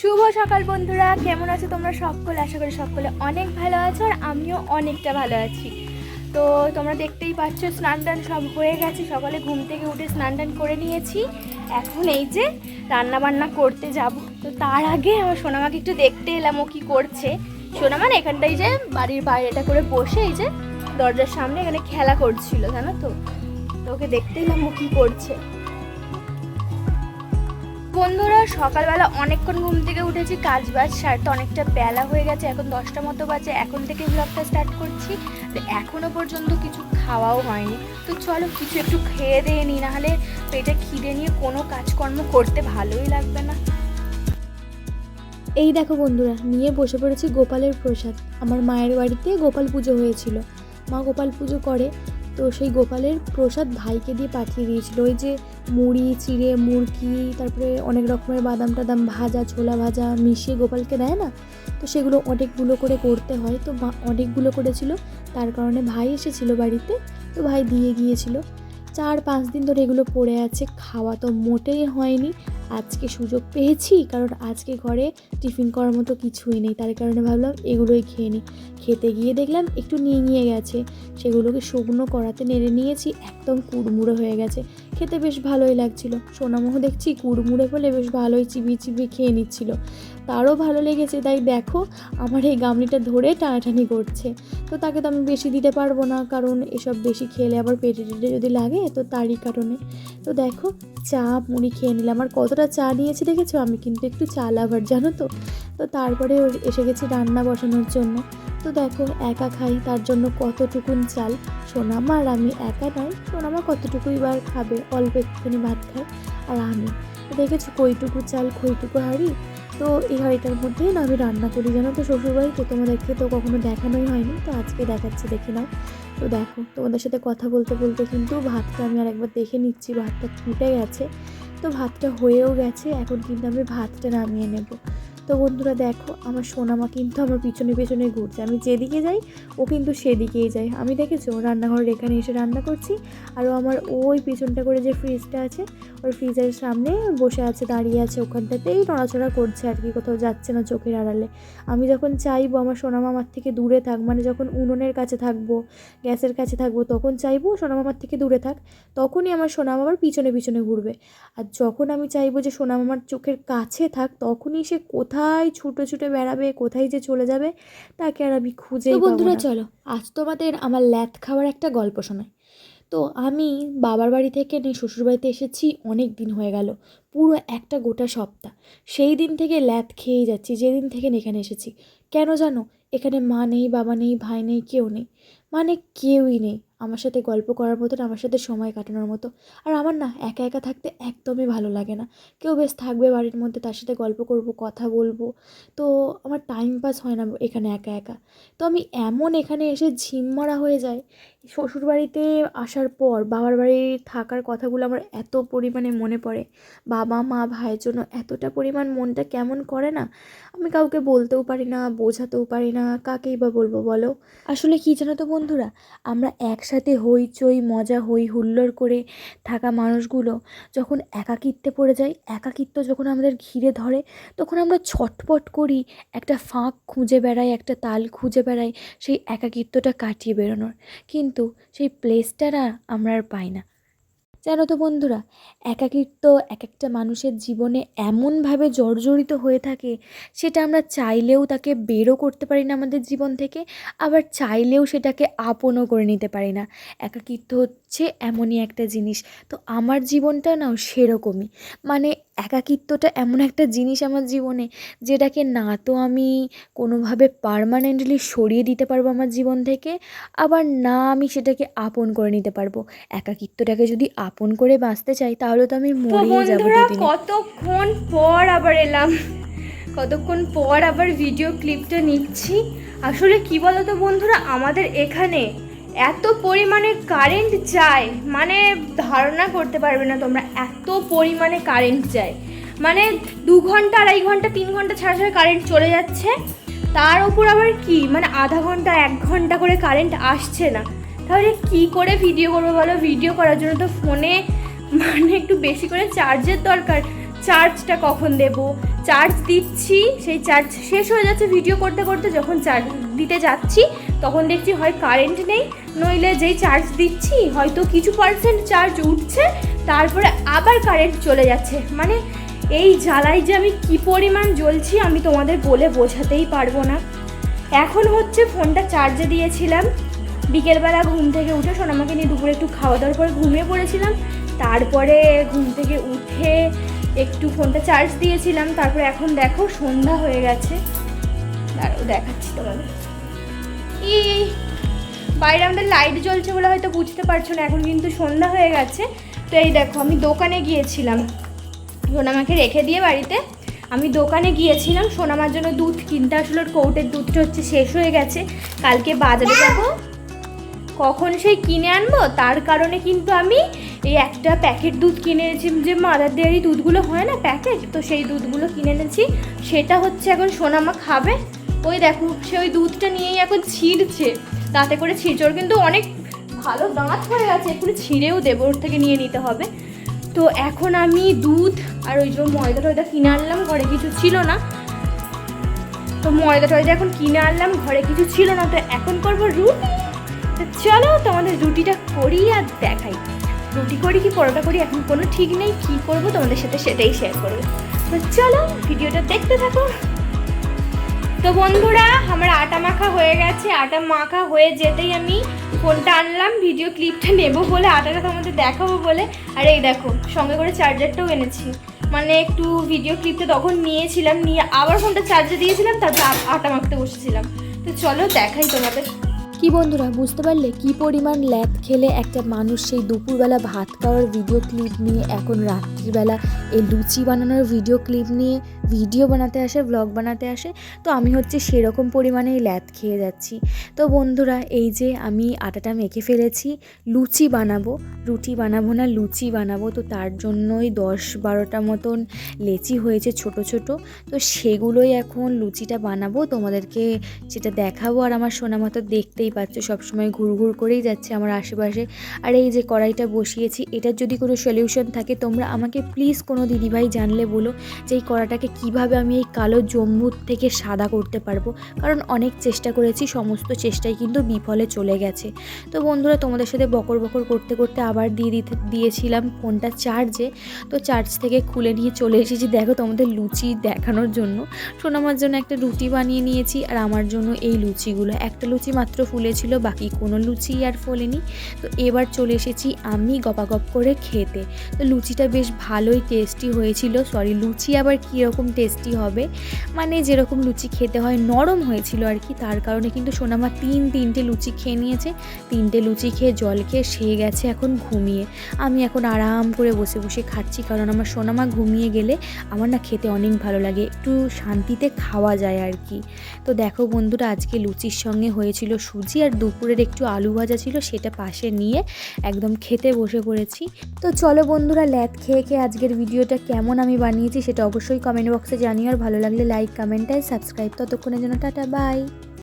শুভ সকাল বন্ধুরা, কেমন আছো তোমরা সকলে? আশা করি সকলে অনেক ভালো আছো আর আমিও অনেকটা ভালো আছি। তো তোমরা দেখতেই পাচ্ছ, স্নান টান সব হয়ে গেছে। সকালে ঘুম থেকে উঠে স্নান টান করে নিয়েছি। এখন এই যে রান্না বান্না করতে যাব। তো তার আগে আমার সোনামাকে একটু দেখতে এলাম ও কী করছে। সোনামা না এখানটাই যে বাড়ির বাইরেটা করে বসে এই যে দরজার সামনে এখানে খেলা করছিল, জানো তো? তো ওকে দেখতে এলাম ও কী করছে। বন্ধুরা, সকালবেলা অনেকক্ষণ ঘুম থেকে উঠেছি, কাজ বাজ সারতে অনেকটা বেলা হয়ে গেছে, এখন দশটা মতো বাজে, এখন থেকে ব্লগটা স্টার্ট করছি। তো এখনও পর্যন্ত কিছু খাওয়াও হয়নি। তো চলো কিছু একটু খেয়ে দিয়ে নিই নাহলে পেটে খিদে নিয়ে কোনো কাজকর্ম করতে ভালোই লাগবে না। এই দেখো বন্ধুরা, নিয়ে বসে পড়েছি গোপালের প্রসাদ। আমার মায়ের বাড়িতে গোপাল পুজো হয়েছিল। মা গোপাল পুজো করে তো সেই গোপালের প্রসাদ ভাইকে দিয়ে পাঠিয়ে দিয়েছিল। ওই যে মুড়ি, চিড়ে মুরকি তারপরে অনেক রকমের বাদাম টাদাম ভাজা, ছোলা ভাজা মিশিয়ে গোপালকে দেয় না? তো সেগুলো অনেকগুলো করে করতে হয়। তো অনেকগুলো করেছিল। তার কারণে ভাই এসেছিল বাড়িতে। তো ভাই দিয়ে গিয়েছিল। চার পাঁচ দিন ধরে এগুলো পড়ে আছে। খাওয়া তো মোটেই হয়নি। আজকে সুযোগ পেয়েছি, কারণ আজকে ঘরে টিফিন করার মতো কিছুই নেই। তার কারণে ভাবলাম এগুলোই খেয়ে নিই খেতে গিয়ে দেখলাম একটু নিয়ে নিয়ে গেছে। সেগুলোকে শুকনো করাতে নেড়ে নিয়েছি, একদম কুড়মুড়ো হয়ে গেছে। খেতে বেশ ভালোই লাগছিল। সোনামোহ দেখছি কুড়মুড়ে বলে বেশ ভালোই চিবিয়ে চিবিয়ে খেয়ে নিচ্ছিল। তারও ভালো লেগেছে, তাই দেখো আমার এই গামলিটা ধরে টানাটানি করছে। তো তাকে তো আমি বেশি দিতে পারব না, কারণ এসব বেশি খেলে আবার পেটে টেটে যদি লাগে, তো তারই কারণে। তো দেখো, চা মুড়ি খেয়ে নিলাম। আর কতটা চা নিয়েছি দেখেছ? আমি কিন্তু একটু চা লাভার, জানো তো? তো তারপরে এসে গেছি রান্না বসানোর জন্য। তো দেখো, একা খাই, তার জন্য কতটুকুন চাল। সোনামা আর আমি একা নয়, সোনামা কতটুকুই বার খাবে? অল্প একটুখানি ভাত খায়। আর আমি, দেখেছ কইটুকু চাল, খইটুকু হাঁড়ি? তো এই হাঁড়িটার মধ্যেই না আমি রান্না করি, জানো তো শ্বশুরবাড়িতে তোমাদেরকে তো কখনো দেখানোই হয়নি, তো আজকে দেখাচ্ছি, দেখে নাও। তো দেখো, তোমাদের সাথে কথা বলতে বলতে কিন্তু ভাতটা আমি আর একবার দেখে নিচ্ছি, ভাতটা ফুটে গেছে। তো ভাতটা হয়েও গেছে এখন কিন্তু আমি ভাতটা নামিয়ে নেব। তো বন্ধুরা দেখো, আমার সোনামা কিন্তু আমার পিছনে পিছনে ঘুরছে। আমি যেদিকে যাই, ও কিন্তু সেদিকেই যায়। আমি দেখেছ, রান্নাঘরের এখানে এসে রান্না করছি, আর আমার ওই পিছনটা করে যে ফ্রিজটা আছে ওর ফ্রিজের সামনে বসে আছে, দাঁড়িয়ে আছে। ওখানটাতেই নড়াচড়া করছে আর কি, কোথাও যাচ্ছে না চোখের আড়ালে। আমি যখন চাইব আমার সোনামা আমার থেকে দূরে থাক মানে যখন উনুনের কাছে থাকব, গ্যাসের কাছে থাকব, তখন চাইব সোনামা আমার থেকে দূরে থাক, তখনই আমার সোনামা আমার পিছনে পিছনে ঘুরবে। আর যখন আমি চাইব যে সোনামা আমার চোখের কাছে থাক, তখনই সে কোথায় ছুটে ছুটে বেড়াবে কোথায় যে চলে যাবে তাকে আর আমি খুঁজে বন্ধুরা চলো আজ তোমাদের আমার ল্যাথ খাওয়ার একটা গল্প শোনাই। তো আমি বাবার বাড়ি থেকে নেই শ্বশুরবাড়িতে এসেছি অনেক দিন হয়ে গেল পুরো একটা গোটা সপ্তাহ। সেই দিন থেকে ল্যাথ খেয়েই যাচ্ছি যেদিন থেকে এখানে এসেছি। কেন জানো এখানে মা নেই বাবা নেই ভাই নেই কেউ নেই। মানে কেউই নেই। আমার সাথে গল্প করার মতন, আমার সাথে সময় কাটানোর মতো। আর আমার না, একা একা থাকতে একদমই ভালো লাগে না। কেউ বেশ থাকবে বাড়ির মধ্যে, তার সাথে গল্প করব, কথা বলব। তো আমার টাইম পাস হয় না এখানে একা একা। তো আমি এমন এখানে এসে ঝিম মারা হয়ে যায় শ্বশুরবাড়িতে আসার পর, বাবার বাড়ি থাকার কথাগুলো আমার এত পরিমাণে মনে পড়ে। বাবা, মা, ভাইয়ের জন্য এতটা পরিমাণ মনটা কেমন করে না? আমি কাউকে বলতেও পারি না, বোঝাতেও পারি না, কাকেই বা বলব বলো? আসলে কী জানো তো বন্ধুরা, আমরা একসাথে হইচই, মজা, হই হুল্লোড় করে থাকা মানুষগুলো যখন একাকিত্বে পড়ে যায়, একাকিত্ব যখন আমাদের ঘিরে ধরে, তখন আমরা ছটপট করি, একটা ফাঁক খুঁজে বেড়াই, একটা তাল খুঁজে বেড়াই, সেই একাকিত্বটা কাটিয়ে বেরোনোর। কিন্তু সেই প্লেসটা আমরা আর পাই না। জানো তো বন্ধুরা, একাকিত্ব এক একটা মানুষের জীবনে এমনভাবে জর্জরিত হয়ে থাকে, সেটা আমরা চাইলেও তাকে বেরও করতে পারি না আমাদের জীবন থেকে, আবার চাইলেও সেটাকে আপনও করে নিতে পারি না। একাকিত্ব হচ্ছে এমনই একটা জিনিস। তো আমার জীবনটা নাও সেরকমই। মানে একাকিত্বটা এমন একটা জিনিস আমার জীবনে যেটাকে না তো আমি কোনোভাবে পারমানেন্টলি সরিয়ে দিতে পারব আমার জীবন থেকে আবার না আমি সেটাকে আপন করে নিতে পারব। একাকিত্বটাকে যদি আপন করে বাঁচতে চাই তাহলে তো আমি তো মরেই যাব কতক্ষণ পর আবার এলাম? কতক্ষণ পর আবার ভিডিও ক্লিপটা নিচ্ছি? আসলে কি বলো তো বন্ধুরা আমাদের এখানে এত পরিমাণে কারেন্ট যায় মানে ধারণা করতে পারবে না তোমরা, এত পরিমাণে কারেন্ট যায় মানে দু ঘণ্টা, আড়াই ঘণ্টা, তিন ঘণ্টা ছাড়া ছাড়া কারেন্ট চলে যাচ্ছে, তার উপর আবার কি? মানে আধা ঘণ্টা, এক ঘণ্টা করে কারেন্ট আসছে না। তাহলে কি করে ভিডিও করব বলো? ভিডিও করার জন্য তো ফোনে মানে একটু বেশি করে চার্জের দরকার। চার্জটা কখন দেব? চার্জ দিচ্ছি, সেই চার্জ শেষ হয়ে যাচ্ছে ভিডিও করতে করতে, যখন চার্জ দিতে যাচ্ছি, তখন দেখছি হয় কারেন্ট নেই। নইলে যেই চার্জ দিচ্ছি, হয়তো কিছু পার্সেন্ট চার্জ উঠছে, তারপরে আবার কারেন্ট চলে যাচ্ছে। মানে এই জ্বালায় যে আমি কী পরিমাণ জ্বলছি, আমি তোমাদের বলে বোঝাতেই পারব না। এখন হচ্ছে ফোনটা চার্জে দিয়েছিলাম। বিকেলবেলা ঘুম থেকে উঠে সোনামাকে নিয়ে দুপুরে একটু খাওয়া দাওয়ার পরে ঘুমিয়ে পড়েছিলাম। তারপরে ঘুম থেকে উঠে একটু ফোনটা চার্জ দিয়েছিলাম। তারপরে এখন দেখো সন্ধ্যা হয়ে গেছে। দাঁড়াও, দেখাচ্ছি তোমাদের। এই। বাইরে আমাদের লাইট জ্বলছে বলে হয়তো বুঝতে পারছ না, এখন কিন্তু সন্ধ্যা হয়ে গেছে। তো এই দেখো, আমি দোকানে গিয়েছিলাম। সোনামাকে রেখে দিয়ে বাড়িতে, আমি দোকানে গিয়েছিলাম, সোনামার জন্য দুধ কিনতে আসলে, ওর কৌটের দুধটা হচ্ছে শেষ হয়ে গেছে। কালকে বাজারে যাব। কখন সেই কিনে আনব? তার কারণে কিন্তু আমি এই একটা প্যাকেট দুধ কিনে এনেছি যে মাদার ডেয়ারি দুধগুলো হয় না প্যাকেট তো সেই দুধগুলো কিনে এনেছি। সেটা হচ্ছে এখন সোনামা খাবে। ওই দেখো, সে ওই দুধটা নিয়েই এখন ছিঁড়ছে। তাতে করে ওর কিন্তু অনেক ভালো দাঁত হয়ে গেছে একটু ছিঁড়েও দেবো, ওর থেকে নিয়ে নিতে হবে। তো এখন আমি দুধ আর ওই যে ময়দা টয়দা কিনে আনলাম, ঘরে কিছু ছিল না। তো ময়দা টয়দা এখন কিনে আনলাম, ঘরে কিছু ছিল না, তো এখন করব রুটি। তো চলো তোমাদের রুটিটা করি আর দেখাই। রুটি করি কি পরোটা করি এখন কোনো ঠিক নেই, কী করব তোমাদের সাথে সেটাই শেয়ার করব। তো চলো ভিডিওটা দেখতে থাকো। তো বন্ধুরা, আমার আটা মাখা হয়ে গেছে। আটা মাখা হয়ে যেতেই আমি ফোনটা আনলাম ভিডিও ক্লিপটা নেব বলে আটাটা তোমাদের দেখাবো বলে। আর এই দেখো, সঙ্গে করে চার্জারটাও এনেছি। মানে একটু ভিডিও ক্লিপটা তখন নিয়েছিলাম, নিয়ে আবার ফোনটা চার্জে দিয়েছিলাম, তারপর আটা মাখতে বসেছিলাম। তো চলো দেখাই তোমাদের। কি বন্ধুরা, বুঝতে পারলে কি পরিমাণ ল্যাদ খেলে একটা মানুষ সেই দুপুরবেলা ভাত খাওয়ার ভিডিও ক্লিপ নিয়ে, এখন রাত্রিবেলা এই লুচি বানানোর ভিডিও ক্লিপ নিয়ে ভিডিও বানাতে আসে ব্লগ বানাতে আসে, তো আমি হচ্ছে সেরকম পরিমাণেই ল্যাদ খেয়ে যাচ্ছি। তো বন্ধুরা, এই যে আমি আটাটা মেখে ফেলেছি, লুচি বানাবো। রুটি বানাবো না, লুচি বানাবো। তো তার জন্যই দশ বারোটা মতন লেচি হয়েছে ছোট ছোট। তো সেগুলোই এখন লুচিটা বানাবো। তোমাদেরকে যেটা দেখাবো আর আমার সোনা মতো দেখতেই পাচ্ছ, সবসময় ঘুর ঘুর করেই যাচ্ছে আমার আশেপাশে। আর এই যে কড়াইটা বসিয়েছি, এটার যদি কোনো সলিউশন থাকে, তোমরা আমাকে প্লিজ কোনো দিদিভাই জানলে বলো যে এই কড়াটাকে কীভাবে আমি এই কালো জম্মুর থেকে সাদা করতে পারব? কারণ অনেক চেষ্টা করেছি, সমস্ত চেষ্টাই কিন্তু বিফলে চলে গেছে। তো বন্ধুরা, তোমাদের সাথে বকর বকর করতে করতে আবার দিয়ে দিতে, দিয়েছিলাম ফোনটা চার্জে। তো চার্জ থেকে খুলে নিয়ে চলে এসেছি, দেখো তোমাদের লুচি দেখানোর জন্য। সোনামার জন্য একটা রুটি বানিয়ে নিয়েছি আর আমার জন্য এই লুচিগুলো। একটা লুচি মাত্র ফুলেছিল, বাকি কোনো লুচি আর ফোলেনি। তো এবার চলে এসেছি আমি গপাগপ করে খেতে। তো লুচিটা বেশ ভালোই টেস্টি হয়েছিল। সরি লুচি আবার কীরকম টেস্টি হবে। মানে যেরকম লুচি খেতে হয়, নরম হয়েছিল আর কি। তার কারণে কিন্তু সোনামা তিন, তিনটে লুচি খেয়ে নিয়েছে। তিনটে লুচি খেয়ে জল খেয়ে সে গেছে এখন ঘুমিয়ে। আমি এখন আরাম করে বসে বসে খাচ্ছি। কারণ আমার সোনামা ঘুমিয়ে গেলে আমার না খেতে অনেক ভালো লাগে। একটু শান্তিতে খাওয়া যায় আর কি। তো দেখো বন্ধুরা, আজকে লুচির সঙ্গে হয়েছিল সুজি আর দুপুরের একটু আলু ভাজা ছিল, সেটা পাশে নিয়ে একদম খেতে বসে পড়েছি। তো চলো বন্ধুরা, ল্যাদ খেয়ে খেয়ে আজকের ভিডিওটা কেমন আমি বানিয়েছি সেটা অবশ্যই কমেন্ট বক্সে জানিও আর ভালো লাগলে লাইক কমেন্ট আর সাবস্ক্রাইব ততক্ষণের জন্য টাটা বাই